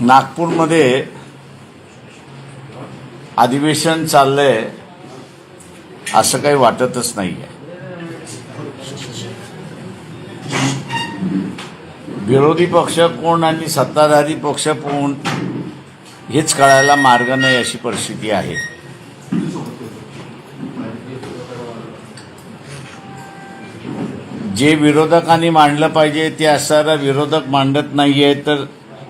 नागपूरमध्ये अधिवेशन चाललंय असं काही वाटतच नाही आहे विरोधी पक्ष कोण आणि सत्ताधारी पक्ष कोण हेच कळायला मार्ग नाही अशी परिस्थिती आहे. जे विरोधकांनी मांडलं पाहिजे ते असणारा विरोधक मांडत नाहीये तर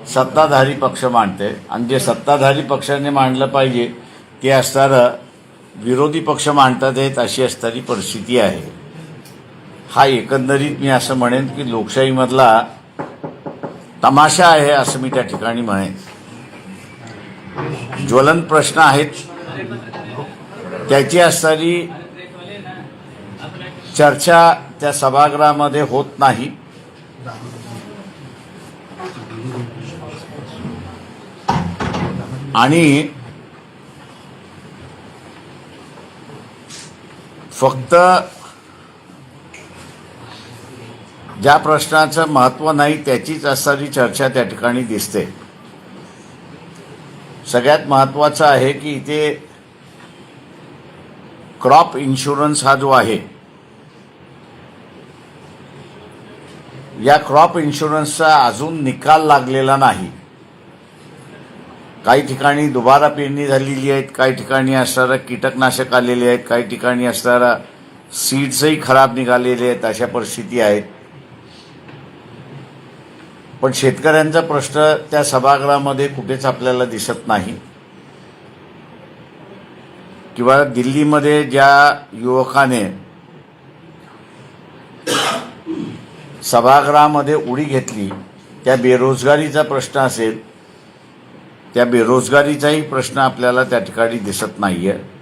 सत्ताधारी पक्ष मांडते. आणि जे सत्ताधारी पक्षाने मांडलं पाहिजे ते असणारं विरोधी पक्ष मांडतात आहेत अशी असणारी परिस्थिती आहे. हा एकंदरीत मी असं म्हणेन की लोकशाहीमधला तमाशा आहे असं मी त्या ठिकाणी म्हणेन. ज्वलन प्रश्न आहेत. त्याची असणारी चर्चा त्या सभागृहामध्ये होत नाही. आणि फक्त ज्या प्रश्नाचं महत्त्व नाही त्याचीच असणारी चर्चा त्या ठिकाणी दिसते. सगळ्यात महत्त्वाचं आहे की इथे क्रॉप इन्शुरन्स हा जो आहे या क्रॉप इन्शुरन्सचा अजून निकाल लागलेला नाही. काही ठिकाणी दुबारा पेरणी झालेली आहेत काही ठिकाणी असणारं कीटकनाशक आलेले आहेत काही ठिकाणी असणारा सीड्सही खराब निघालेले आहेत अशा परिस्थिती आहेत. पण शेतकऱ्यांचा प्रश्न त्या सभागृहामध्ये कुठेच आपल्याला दिसत नाही. किंवा दिल्लीमध्ये ज्या युवकाने सभागृहामध्ये उडी घेतली त्या बेरोजगारीचा प्रश्न असेल त्या बेरोजगारीचाही प्रश्न आपल्याला त्या ठिकाणी दिसत नाही आहे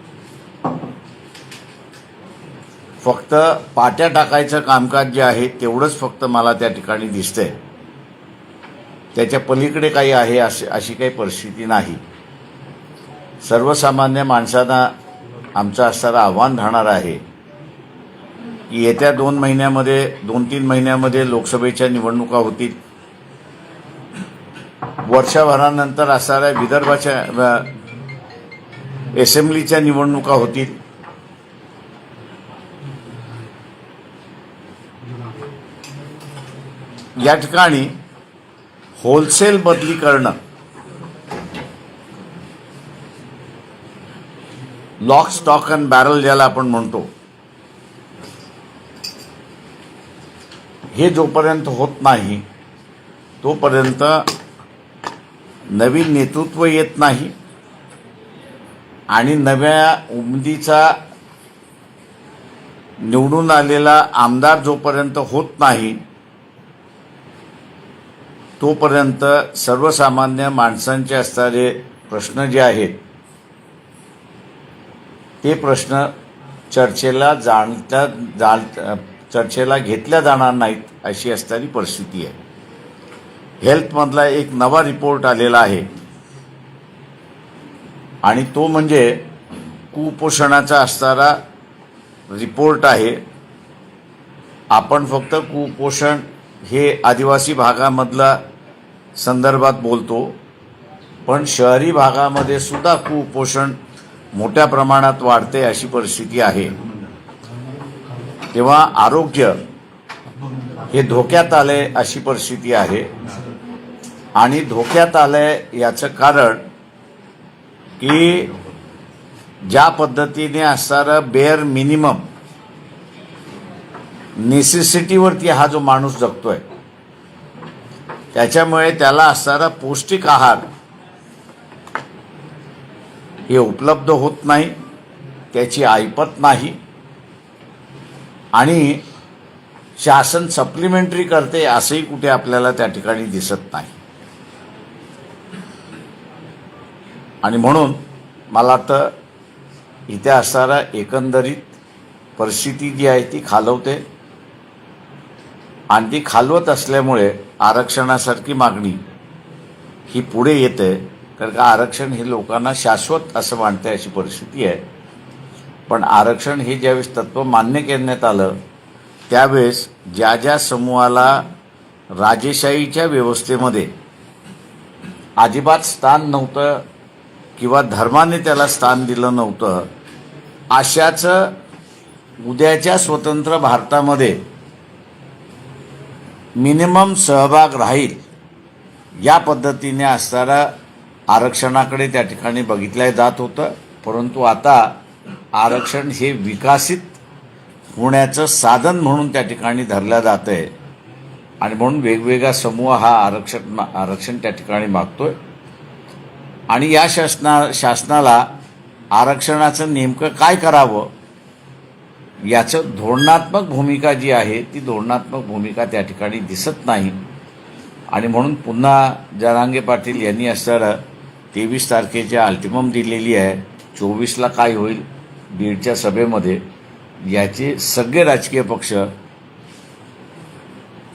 फक्त पाट्या टाकायचं कामकाज जे आहे तेवढंच फक्त मला त्या ठिकाणी दिसतंय. त्याच्या पलीकडे काही आहे अशी अशी काही परिस्थिती नाही. सर्वसामान्य माणसांना आमचं असणारं आव्हान राहणार आहे. येत्या दोन महिन्यामध्ये दोन तीन महिन्यामध्ये लोकसभेच्या निवडणुका होतील. वर्षभरानंतर असणाऱ्या विदर्भाच्या असेंब्लीच्या निवडणुका होतील. या ठिकाणी होलसेल बदली करणं लॉक स्टॉक अँड बॅरल ज्याला आपण म्हणतो हे जोपर्यंत होत नाही तोपर्यंत नवीन नेतृत्व येत नाही आणि नव्या उमदीचा निवडून आलेला आमदार जोपर्यंत होत नाही तोपर्यंत सर्वसामान्य माणसांचे असणारे प्रश्न जे आहेत ते प्रश्न चर्चेला जाणत्या जाण चर्चेला घेतल्या जाणार नाहीत अशी असणारी परिस्थिती आहे. हेल्थमधला एक नवा रिपोर्ट आलेला आहे. आणि तो म्हणजे कुपोषणाचा असणारा रिपोर्ट आहे. आपण फक्त कुपोषण हे आदिवासी भागामधला संदर्भात बोलतो पण शहरी भागामध्ये सुद्धा कुपोषण मोठ्या प्रमाणात वाढते अशी परिस्थिती आहे. तेव्हा आरोग्य हे धोक्यात आलंय अशी परिस्थिती आहे. आणि धोक्यात आलंय याचं कारण की ज्या पद्धतीने असणारं बेअर मिनिमम नेसेसिटीवरती हा जो माणूस जगतोय त्याच्यामुळे त्याला असणारा पौष्टिक आहार हे उपलब्ध होत नाही त्याची ऐपत नाही. आणि शासन सप्लिमेंटरी करते असंही कुठे आपल्याला त्या ठिकाणी दिसत नाही. आणि म्हणून मला तर इथे असणारा एकंदरीत परिस्थिती जी आहे ती खालवते. आणि ती खालवत असल्यामुळे आरक्षणासारखी मागणी ही पुढे येते. कारण का आरक्षण हे लोकांना शाश्वत असं मानते अशी परिस्थिती आहे. पण आरक्षण हे ज्यावेळेस तत्व मान्य करण्यात आलं त्यावेळेस ज्या ज्या समूहाला राजेशाहीच्या व्यवस्थेमध्ये अजिबात स्थान नव्हतं किंवा धर्माने त्याला स्थान दिलं नव्हतं अशाच उद्याच्या स्वतंत्र भारतामध्ये मिनिमम सहभाग राहील या पद्धतीने असणारा आरक्षणाकडे त्या ठिकाणी बघितलं जात होतं. परंतु आता आरक्षण हे विकसित होण्याचं साधन म्हणून त्या ठिकाणी धरलं जातं आहे आणि म्हणून वेगवेगळा समूह हा आरक्षण मा- आरक्षण त्या ठिकाणी मागतोय. आणि या शासना शासनाला आरक्षणाचं नेमकं काय करावं याचं धोरणात्मक भूमिका जी आहे ती धोरणात्मक भूमिका त्या ठिकाणी दिसत नाही. आणि म्हणून पुन्हा जरांगे पाटील यांनी असणारं तेवीस तारखेच्या अल्टिमम दिलेली आहे. चोवीसला काय होईल? बीडच्या सभेमध्ये याचे सगळे राजकीय पक्ष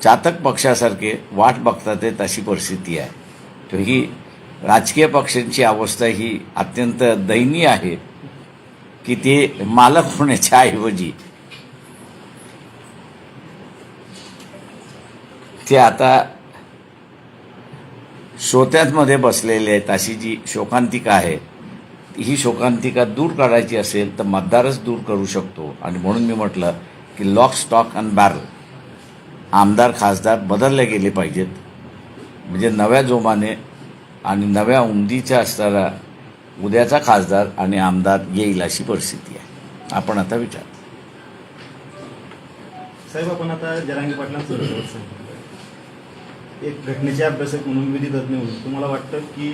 चातक पक्षासारखे वाट बघतात तशी परिस्थिती आहे. तर ही राजकीय पक्षांची अवस्था ही अत्यंत दयनीय आहे की ते मालक होण्याच्या ऐवजी ते आता श्रोत्यांमध्ये बसलेले आहेत अशी जी शोकांतिका आहे ही शोकांतिका दूर काढायची असेल तर मतदारच दूर करू शकतो. आणि म्हणून मी म्हटलं की लॉक स्टॉक अँड बॅरल आमदार खासदार बदलले गेले पाहिजेत. म्हणजे नव्या जोमाने आणि नव्या उमदीचा असणारा उद्याचा खासदार आणि आमदार येईल अशी परिस्थिती आहे. आपण आता विचार. साहेब आपण आता जरांगी पाटलांचं एक घटनेचे अभ्यासक म्हणून विधी तज्ज्ञ म्हणून तुम्हाला वाटतं की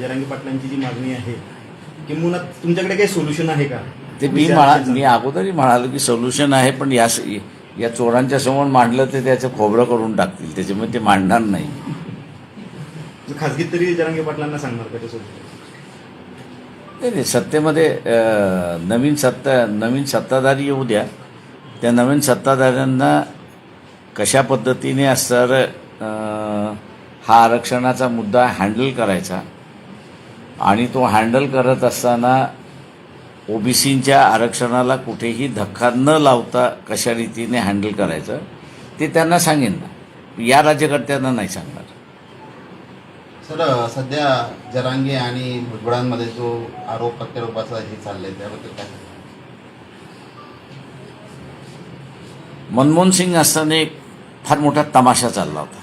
जरांगी पाटलांची जी मागणी आहे किंवा तुमच्याकडे काही सोल्युशन आहे का? ते मी म्हणा मी अगोदरही म्हणालो की सोल्युशन आहे पण या या चोरांच्या समोर मांडलं ते त्याचं खोबरं करून टाकतील. त्याच्यामुळे ते मांडणार नाही. खासगीत तरी जरांगी पाटलांना सांगणार का नाही नाही सत्तेमध्ये नवीन सत्ता नवीन सत्ताधारी येऊ द्या. त्या नवीन सत्ताधाऱ्यांना कशा पद्धतीने असणार अं, हा आरक्षणाचा मुद्दा हँडल करायचा आणि तो हँडल करत असताना ओबीसींच्या आरक्षणाला कुठेही धक्का न लावता कशा रीतीने हँडल करायचं ते त्यांना सांगेन ना. या राज्यकर्त्यांना नाही सांगणार. सर सध्या जरांगे आणि भुजबळांमध्ये जो आरोप प्रत्यारोपाचा हे चाललंय त्याबद्दल काय मनमोहन सिंग असताना एक फार मोठा तमाशा चालला होता.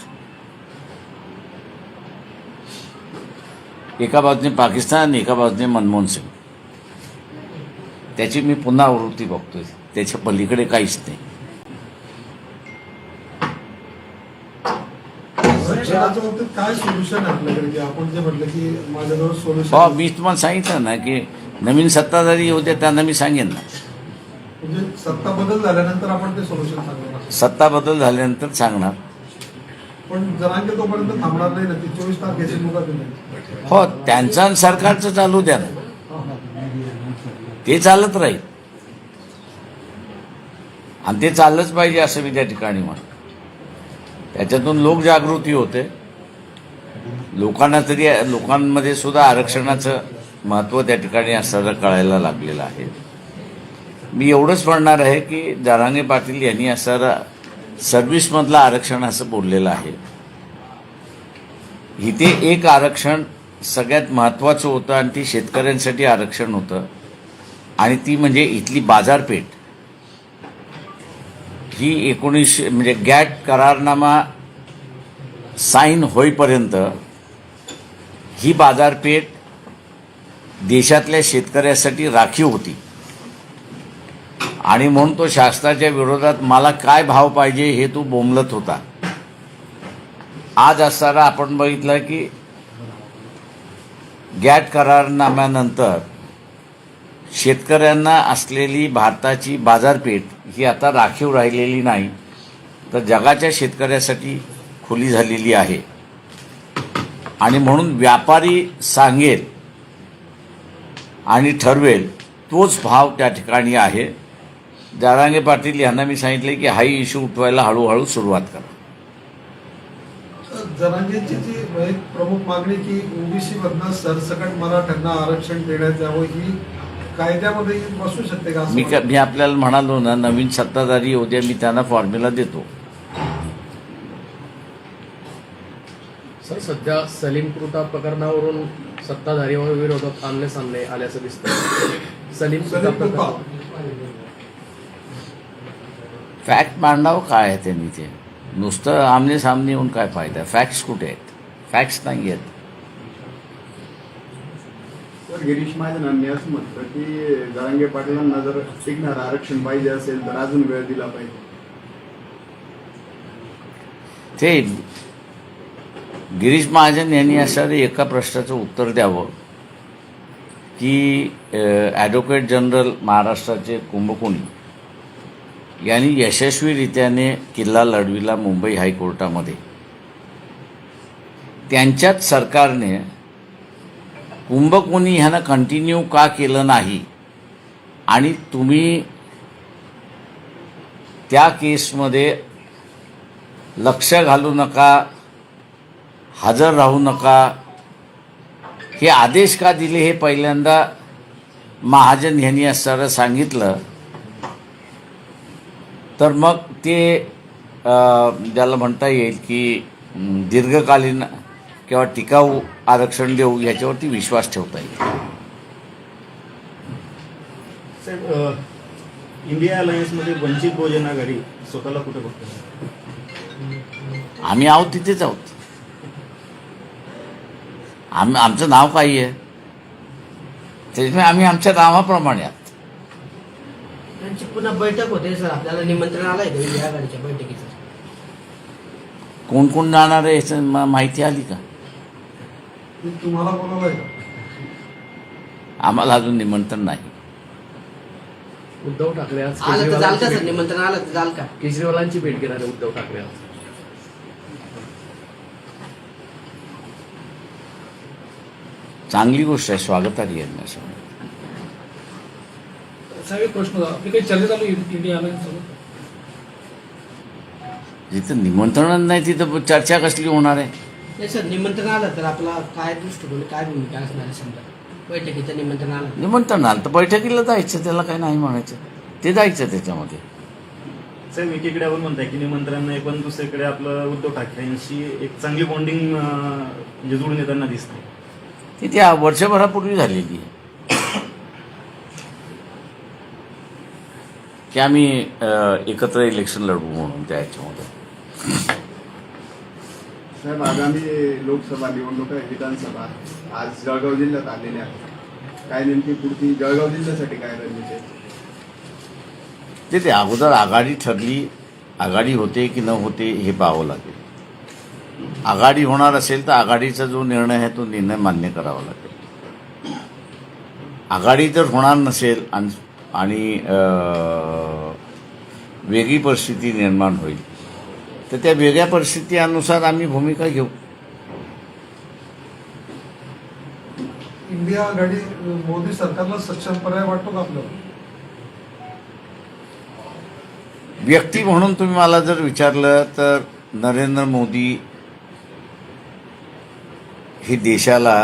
एका बाजूने पाकिस्तान एका बाजूने मनमोहन सिंग. त्याची मी पुन्हा आवृत्ती बघतोय. त्याच्या पलीकडे काहीच नाही. हो मी तुम्हाला सांगितलं ना की नवीन सत्ताधारी होते त्यांना मी सांगेन ना. म्हणजे सत्ता बदल झाल्यानंतर आपण ते सोल्युशन सांगणार. सत्ता बदल झाल्यानंतर सांगणार. पण जरांगे तोपर्यंत थांबणार नाही ना ती चोवीस तारखेची मुदत दिली हो त्यांचं आणि सरकारचं चालू द्या ना. ते चालत राहील. आणि ते चाललंच पाहिजे असं मी त्या ठिकाणी म्हणतो. त्याच्यातून लोकजागृती होते. लोकांना तरी लोकांमध्ये सुद्धा आरक्षणाचं महत्त्व त्या ठिकाणी असताना कळायला लागलेलं आहे. मी एवढंच म्हणणार आहे की जारांगे पाटील यांनी असणारा सर्व्हिसमधलं आरक्षण असं बोललेलं आहे. इथे एक आरक्षण सगळ्यात महत्त्वाचं होतं आणि ती शेतकऱ्यांसाठी आरक्षण होतं. आणि ती म्हणजे इथली बाजारपेठ. ही एकोणीसशे म्हणजे गॅट करारनामा साईन होईपर्यंत ही बाजारपेठ देशातल्या शेतकऱ्यासाठी राखीव होती. आणि म्हणून तो शासनाच्या विरोधात मला काय भाव पाहिजे हे तो बोंबलत होता. आज असताना आपण बघितलं की गॅट करारनाम्यानंतर शेतकऱ्यांना असलेली भारताची बाजारपेठ ही आता राखीव राहिलेली नाही तर जगाच्या शेतकऱ्यासाठी खुली झालेली आहे. आणि म्हणून व्यापारी सांगेल आणि ठरवेल तोच भाव त्या ठिकाणी आहे. जारांगे पाटील यांना मी सांगितले की हाही इश्यू उठवायला हळूहळू सुरुवात करा. जरांगेची जी एक प्रमुख मागणी की ओबीसी मधनं सरसकट मराठ्यांना आरक्षण देण्यात यावं ही कायद्यामध्ये बसू शकते का? मी मी आपल्याला म्हणालो ना नवीन सत्ताधारी उद्या मी त्यांना फॉर्म्युला देतो. सध्या सलीम कृता प्रकरणावरून सत्ताधारी व विरोधक आमने सामने आल्याचं दिसतं सलीम कृता सलीम कृता. प्रकरण फॅक्ट मांडावं काय आहे त्यांनी ते? नुसतं आमने सामने येऊन काय फायदा? फॅक्ट्स कुठे आहेत? फॅक्ट्स नाही आहेत. गिरीश महाजनांनी असं म्हटलं की जरांगे पाटलांना जर टिकणार आरक्षण पाहिजे असेल तर अजून वेळ दिला पाहिजे. ते गिरीश महाजन यांनी असं एका प्रश्नाचं उत्तर द्यावं की ॲडव्होकेट जनरल महाराष्ट्राचे कुंभकोणी यांनी यशस्वीरित्याने किल्ला लढविला मुंबई हायकोर्टामध्ये. त्यांच्याच सरकारने कुंभकोणी ह्यानं कंटिन्यू का केलं नाही? आणि तुम्ही त्या केसमध्ये लक्ष घालू नका हजर राहू नका. हे आदेश का दिले? हे पहिल्यांदा महाजन यांनी असणारं सांगितलं. तर मग ते ज्याला म्हणता येईल की दीर्घकालीन किंवा टिकाऊ आरक्षण देऊ याच्यावरती विश्वास ठेवता येईल. इंडिया अलायन्समध्ये वंचित बहुजन आघाडी स्वतःला कुठे बघतो? आम्ही आहोत तिथेच आहोत. आम्ही आमचं नाव काही आहे. त्याच्यामुळे आम्ही आमच्या नावाप्रमाणे आहोत. त्यांची पुन्हा बैठक होते सर. आपल्याला निमंत्रण आलंय का आघाडीच्या बैठकीचं. कोण कोण जाणार आहे याचं मा- माहिती आली का? तुम्हाला बोलावलंय का आम्हाला अजून निमंत्रण नाही. उद्धव ठाकरे आज आलं तर जाल का केजरीवालांची सर भेट- निमंत्रण आलं तर जाल का केजरीवालांची भेट घेणार आहे उद्धव ठाकरे आज. चांगली गोष्ट आहे स्वागतार्ह आहे साहेब एक प्रश्न होता. आपली काही चर्चा चालू इंडिया अलायन्स सोबत जिथं निमंत्रण नाही तिथं चर्चा कसली होणार आहे? नाही सर निमंत्रण आलं तर आपला काय दृष्टिकोन काय भूमिका असणार आहे समजा? बैठकीचं निमंत्रण आलं. निमंत्रण आलं तर बैठकीला जायचं त्याला काही नाही म्हणायचं. ते जायचं त्याच्यामध्ये. साहेब एकीकडे आपण म्हणताय की निमंत्रण नाही पण दुसरीकडे आपलं उद्धव ठाकरेंशी एक चांगली बॉन्डिंग म्हणजे जुळून येताना दिसते ती त्या वर्षभरापूर्वी झालेली आहे. की आम्ही एकत्र इलेक्शन लढवू म्हणून त्या ह्याच्यामध्ये साहेब आगामी लोकसभा निवडणूक विधानसभा. आज जळगाव जिल्ह्यात आलेल्या आहेत. काय नेमकी पुढची जळगाव जिल्ह्यासाठी काय रणनीती? ते ते अगोदर आघाडी ठरली. आघाडी होते की न होते हे पाहावं लागेल. आघाडी होणार असेल तर आघाडीचा जो निर्णय आहे तो निर्णय मान्य करावा लागेल. आघाडी जर होणार नसेल आणि आणि वेगळी परिस्थिती निर्माण होईल. तर त्या वेगळ्या परिस्थितीनुसार आम्ही भूमिका घेऊ. इंडिया आघाडी मोदी सरकारला सक्षम पर्याय वाटतो का आपल्याला? व्यक्ती म्हणून तुम्ही मला जर विचारलं तर नरेंद्र मोदी हे देशाला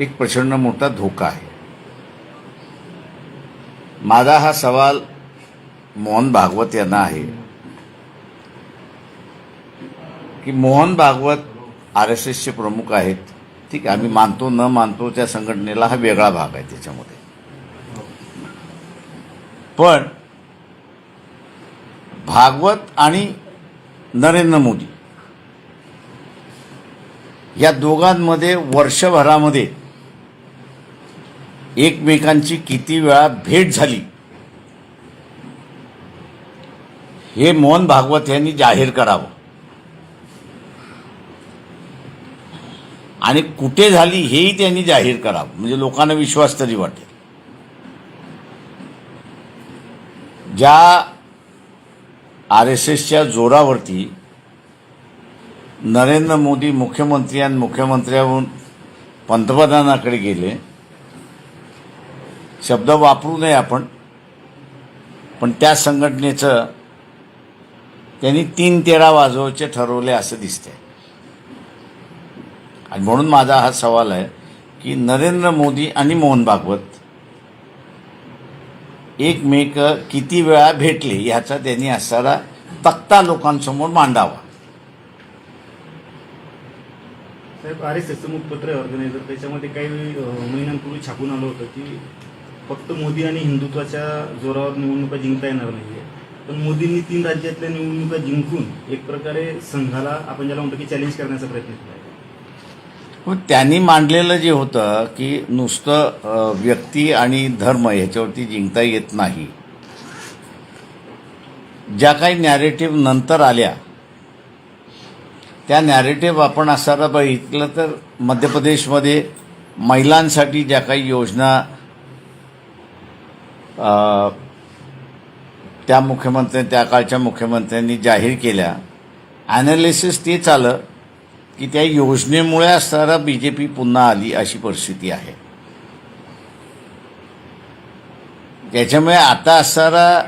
एक प्रचंड मोठा धोका आहे. माझा हा सवाल मोहन भागवत यांना आहे. की मोहन भागवत आर एस एसचे प्रमुख आहेत. ठीक आहे आम्ही मानतो न मानतो त्या संघटनेला हा वेगळा भाग आहे त्याच्यामध्ये. पण भागवत आणि नरेंद्र मोदी या दोघांमध्ये वर्षभरामध्ये एकमेकांची किती वेळा भेट झाली? हे मोहन भागवत यांनी जाहीर करावं. आणि कुठे झाली हेही त्यांनी जाहीर करावं. म्हणजे लोकांना विश्वास तरी वाटेल. ज्या आर एस एसच्या जोरावरती नरेंद्र मोदी मुख्यमंत्री आणि मुख्यमंत्र्याहून पंतप्रधानाकडे गेले शब्द वापरू नये आपण. पण त्या संघटनेचं त्यांनी तीन तेरा वाजवायचे ठरवले असं दिसतंय. आणि म्हणून माझा हा सवाल आहे की नरेंद्र मोदी आणि मोहन भागवत एकमेक किती वेळा भेटले ह्याचा त्यांनी असणारा तक्ता लोकांसमोर मांडावा. साहेब आर एस एसचं मुखपत्र आहे ऑर्गनायझर त्याच्यामध्ये काही महिन्यांपूर्वी छापून आलं होतं की फक्त मोदी आणि हिंदुत्वाच्या जोरावर निवडणुका जिंकता येणार नाहीये. पण मोदींनी तीन राज्यातल्या निवडणुका जिंकून एक प्रकारे संघाला आपण ज्याला म्हणतो की चॅलेंज करण्याचा प्रयत्न केला पण त्यांनी मांडलेलं जे होतं की नुसतं व्यक्ती आणि धर्म ह्याच्यावरती जिंकता येत नाही. ज्या काही नॅरेटिव्ह नंतर आल्या त्या नॅरेटिव्ह आपण असायला बघितलं तर मध्य प्रदेशमध्ये महिलांसाठी ज्या काही योजना त्या मुख्यमंत्री त्या काळच्या मुख्यमंत्र्यांनी जाहीर केल्या. ॲनालिसिस तेच आलं की त्या योजनेमुळे असणारा बी जे पी पुन्हा आली अशी परिस्थिती आहे. त्याच्यामुळे आता असणारा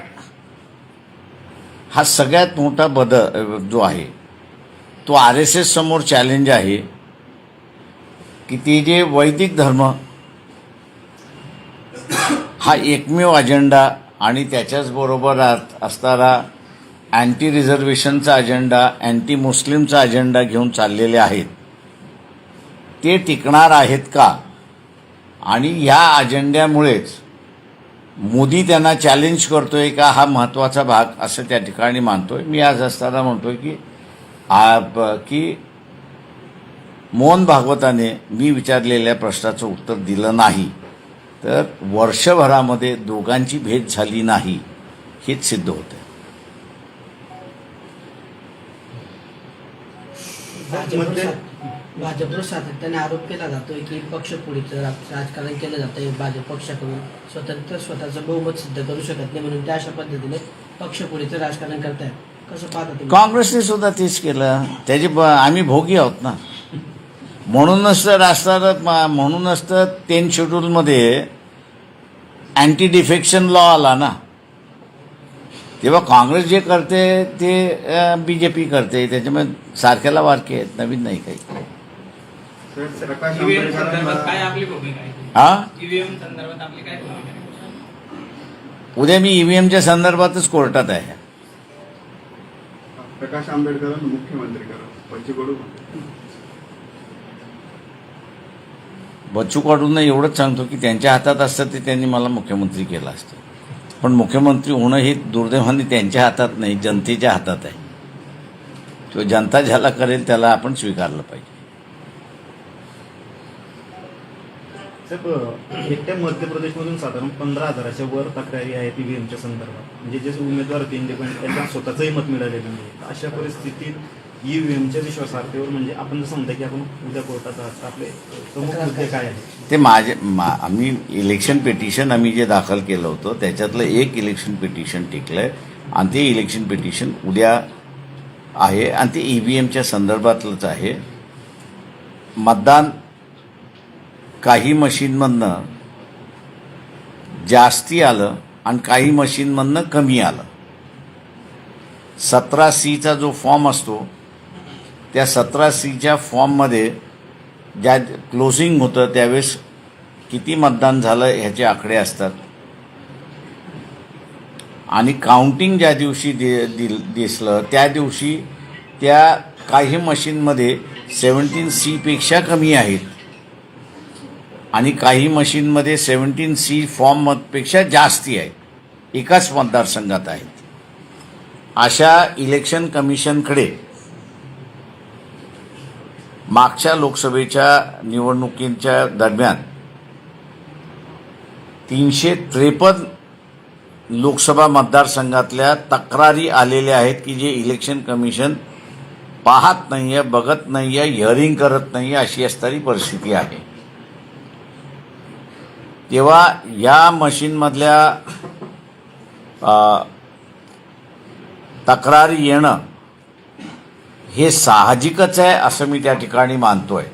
हा सगळ्यात मोठा बदल जो आहे तो आर एस एस समोर चॅलेंज आहे की ते जे वैदिक धर्म हा एकमेव अजेंडा आणि त्याच्याचबरोबर असणारा अँटी रिझर्वेशनचा अजेंडा अँटी मुस्लिमचा अजेंडा घेऊन चाललेले आहेत. ते टिकणार आहेत का? आणि ह्या अजेंड्यामुळेच मोदी त्यांना चॅलेंज करतोय का? हा महत्त्वाचा भाग असं त्या ठिकाणी मानतोय. मी आज असताना म्हणतोय की आ- की मोहन भागवताने मी विचारलेल्या प्रश्नाचं उत्तर दिलं नाही. तर वर्षभरामध्ये दोघांची भेट झाली नाही हेच सिद्ध होतं भाजपवर सात- भाजपवर सातत्याने आरोप केला जातोय की पक्षपुढीचं रा- राजकारण केलं जातंय भाजप पक्षाकडून स्वतंत्र स्वतःचं बहुमत सिद्ध करू शकत नाही म्हणून त्या अशा पद्धतीने पक्षपुढीचं राजकारण करतायत. कसं पाहता तुम्ही? काँग्रेसने सुद्धा तेच केलं. त्याची आम्ही भोगी आहोत ना. म्हणूनच तर असणार म्हणूनच तर टेन शेड्यूलमध्ये अँटी डिफेक्शन लॉ आला ना. तेव्हा काँग्रेस जे करते ते बी जे पी करते. त्याच्यामुळे सारख्याला वारके आहेत नवीन नाही काही. आहे? हा? ईव्हीएम संदर्भात आपली काय भूमिका आहे? उद्या मी ईव्हीएमच्या संदर्भातच कोर्टात आहे. प्रकाश आंबेडकरांना मुख्यमंत्री करा बच्चू कडूंना एवढंच सांगतो की त्यांच्या हातात असतं ते त्यांनी मला मुख्यमंत्री केलं असतं. पण मुख्यमंत्री होणं हे दुर्दैवाने त्यांच्या हातात नाही जनतेच्या हातात आहे. तो जनता ज्याला करेल त्याला आपण स्वीकारलं पाहिजे. एकट्या मध्य प्रदेशमधून साधारण पंधरा हजाराच्या वर तक्रारी आहेत ईव्हीएमच्या संदर्भात. म्हणजे जे उमेदवार इंडिपेंडेंट त्यांना स्वतःचंही मत मिळालेलं नाही. अशा परिस्थितीत ईव्हीएमच्या विश्वासार्हतेवर म्हणजे आपण जसं म्हणता की आपण उद्या कोर्टात आहात आपले प्रमुख मुद्दे काय आहेत? ते माझे मा आम्ही इलेक्शन पिटिशन आम्ही जे दाखल केलं होतं त्याच्यातलं एक इलेक्शन पिटिशन टिकलं आहे आणि ते इलेक्शन पिटिशन उद्या आहे आणि ते ई व्ही एमच्या संदर्भातलंच आहे. मतदान काही मशीनमधनं जास्ती आलं आणि काही मशीनमधनं कमी आलं. सतरा सीचा जो फॉर्म असतो त्या सतरा सीच्या फॉर्ममध्ये ज्या क्लोजिंग होतं त्यावेळेस किती मतदान झालं ह्याचे आकडे असतात. आणि काउंटिंग ज्या दिवशी दि दिल दिसलं त्या दिवशी त्या काही मशीनमध्ये सेवन्टीन सीपेक्षा कमी आहेत. आणि काही मशीनमध्ये सेवन्टीन सी फॉर्मपेक्षा जास्ती आहेत. एकाच मतदारसंघात आहेत. अशा इलेक्शन कमिशनकडे मागच्या लोकसभेच्या निवडणुकींच्या दरम्यान तीनशे त्रेपन्न लोकसभा मतदारसंघातल्या तक्रारी आलेल्या आहेत की जे इलेक्शन कमिशन पाहत नाही आहे बघत नाही आहे हिअरिंग करत नाही आहे अशी असणारी परिस्थिती आहे. तेव्हा या मशीनमधल्या तक्रारी येणं हे साहजिकच आहे असं मी त्या ठिकाणी मानतोय.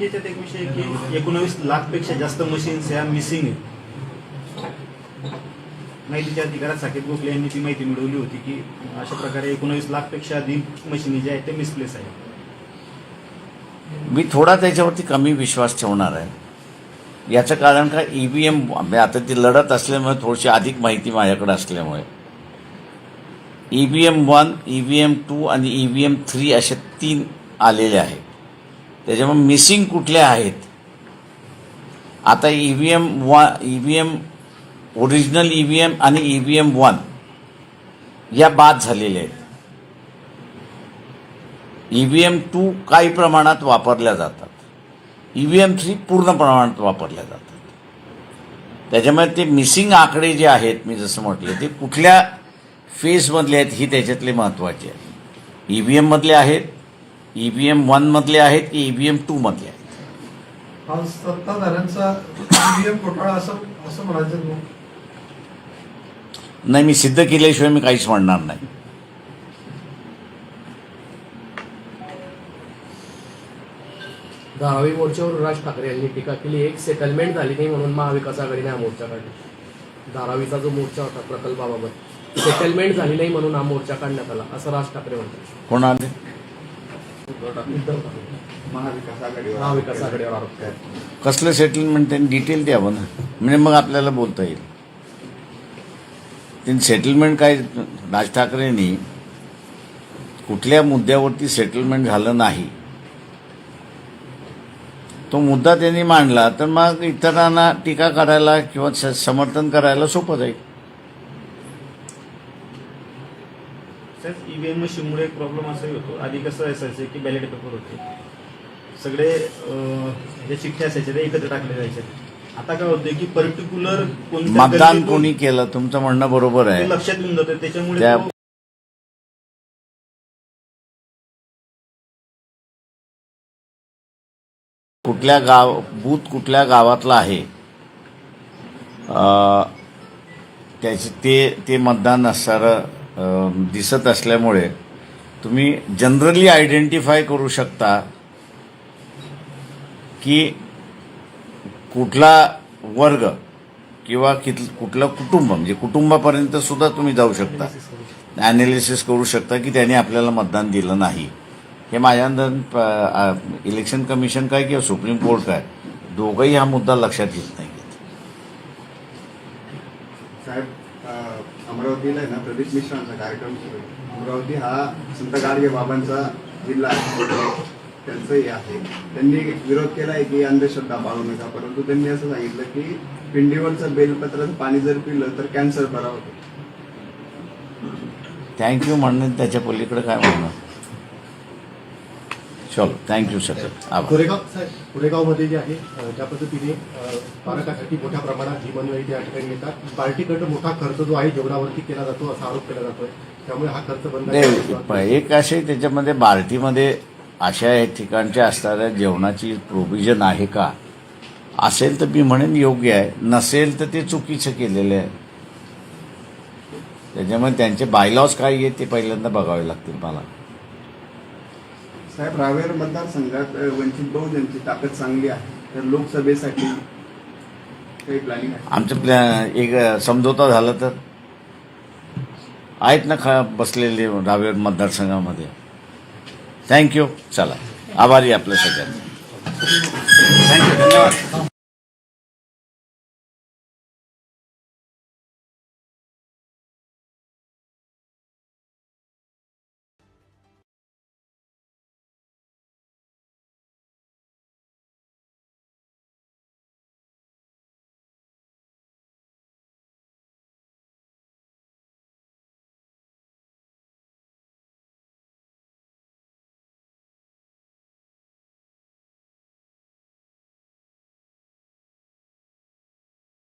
याच्यात एक विषय आहे की एकोणावीस लाखपेक्षा जास्त मशीन्स ह्या मिसिंग आहेत. माहितीच्या अधिकारात साकेत गोखले यांनी ती माहिती मिळवली होती की अशा प्रकारे एकोणावीस लाखपेक्षा अधिक मशिनी ज्या आहेत त्या मिसप्लेस आहेत. मी थोडा त्याच्यावरती कमी विश्वास ठेवणार आहे. याचं कारण का ई व्ही एम म्हणजे आता ती लढत असल्यामुळे थोडीशी अधिक माहिती माझ्याकडे असल्यामुळे. E V M one E V M two आणि ई व्ही एम थ्री असे तीन आलेले आहेत. त्याच्यामुळे मिसिंग कुठल्या आहेत? आता E V M one E V M original E V M आणि ई व्ही एम वन या बाद झालेल्या आहेत. ई व्ही एम टू काही प्रमाणात वापरल्या जातात. ई व्ही एम थ्री पूर्ण प्रमाणात वापरल्या जातात. त्याच्यामुळे ते मिसिंग आकडे जे आहेत मी जसं म्हटलं ते कुठल्या फेजमधले आहेत ही त्याच्यातले महत्त्वाचे आहे ई व्ही एममधले आहेत ई व्ही एम वनमधले आहेत की ई व्ही एम टूमधले आहेत? मग नाही मी सिद्ध केल्याशिवाय मी काहीच म्हणणार नाही. धारावी मोर्चावर राज ठाकरे यांनी टीका केली. एक सेटलमेंट झाली नाही म्हणून महाविकास आघाडीने हा मोर्चा काढला. धारावीचा जो मोर्चा होता प्रकल्पाबाबत सेटलमेंट झाली नाही म्हणून हा मोर्चा काढण्यात आला असं राज ठाकरे म्हणतात. कोण आले? उद्धव ठाकरे महाविकास आघाडीवर महाविकास आघाडीवर आरोप केला. कसलं सेटलमेंट त्यांनी डिटेल द्यावं ना. म्हणजे मग आपल्याला बोलता येईल. त्यांनी सेटलमेंट काय राज ठाकरेंनी कुठल्या मुद्द्यावरती सेटलमेंट झालं नाही तो मुद्दा त्यांनी मांडला तर मग इतरांना टीका करायला किंवा समर्थन करायला सोपं जाईल. ईव्हीएम मशीनमुळे एक प्रॉब्लेम असाही होतो. आधी कसं असायचं की बॅलेट पेपर होते. सगळे ज्या चिठ्ठ्या असायच्या त्या एकत्र टाकल्या जायच्या आता काय होतंय की पर्टिक्युलर मतदान कोणी केलं तुमचं म्हणणं बरोबर आहे. लक्षात येऊन जातं. त्याच्यामुळे कुठल्या गाव बूथ कुठल्या गावातला आहे त्याचे ते ते मतदान असणारं दिसत असल्यामुळे तुम्ही जनरली आयडेंटिफाय करू शकता की कुठला वर्ग किंवा कित कुठलं कुटुंब म्हणजे कुटुंबापर्यंत सुद्धा तुम्ही जाऊ शकता. ॲनालिसिस करू शकता की त्याने आपल्याला मतदान दिलं नाही. हे माझ्या अंदाज इलेक्शन कमिशन काय किंवा सुप्रीम कोर्ट काय दोघंही हा मुद्दा लक्षात घेत नाही साहेब अमरावतीला आहे ना प्रदीप मिश्रांचा कार्यक्रम सुरू आहे. अमरावती हा संत गाडगे बाबांचा जिल्हा त्यांचंही आहे. त्यांनी विरोध केला आहे की अंधश्रद्धा पाळू नका परंतु त्यांनी असं सांगितलं की पिंडीवरचं बेलपत्राचं पाणी जर पिलं तर कॅन्सर बरा होतो. थँक्यू म्हणणं त्याच्या पलीकडे काय म्हणणं? चलो थँक्यू सर कोरेगाव कोरेगावमध्ये जे आहे ज्या पद्धतीने पालकासाठी मोठ्या प्रमाणात जीवनवाई त्या ठिकाणी येतात. पार्टीकडे मोठा खर्च जो आहे जेवणावरती केला जातो असा आरोप केला जातोय. त्यामुळे हा खर्च बंद. एक असे त्याच्यामध्ये बार्टीमध्ये अशा ठिकाणच्या असणाऱ्या जेवणाची प्रोव्हिजन आहे का? असेल तर मी म्हणेन योग्य आहे. नसेल तर ते चुकीचं केलेलं आहे. त्याच्यामुळे त्यांचे बायलॉज काय आहे ते पहिल्यांदा बघावे लागतील मला. साहेब रावेर मतदारसंघात वंचित बहुजनची ताकद चांगली आहे. तर लोकसभेसाठी काही प्लॅनिंग आहे? आमचं प्लॅन एक समझोता झाला तर. आहेत ना खा बसलेले रावेर मतदारसंघामध्ये. थँक्यू चला. आभारी आपल्या सगळ्यांना. थँक्यू धन्यवाद.